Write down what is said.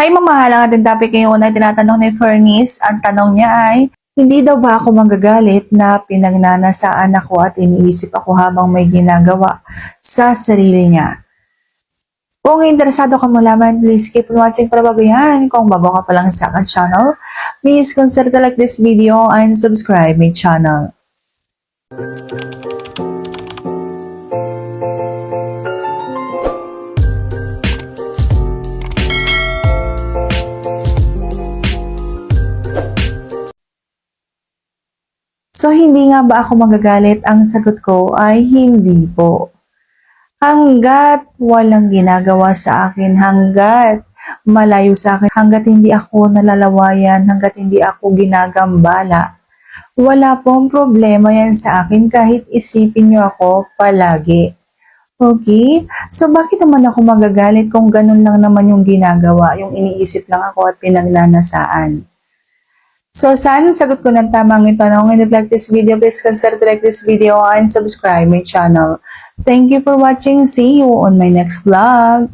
May mamahalang ating topic ngayon ay tinatanong ni Fernice. Ang tanong niya ay, hindi daw ba ako magagalit na pinagnanasaan ako at iniisip ako habang may ginagawa sa sarili niya? Kung interesado ka malaman, please keep watching para bago yan. Kung bago ka pa lang sa akin channel, please consider to like this video and subscribe my channel. So, hindi nga ba ako magagalit? Ang sagot ko ay hindi po. Hanggat walang ginagawa sa akin, hanggat malayo sa akin, hanggat hindi ako nalalawayan, hanggat hindi ako ginagambala, wala pong problema yan sa akin kahit isipin niyo ako palagi. Okay? So, bakit naman ako magagalit kung ganun lang naman yung ginagawa, yung iniisip lang ako at pinagnanasaan? So, sana sagot ko ng tamang itanong. And if like this video, please consider to like this video and subscribe my channel. Thank you for watching. See you on my next vlog.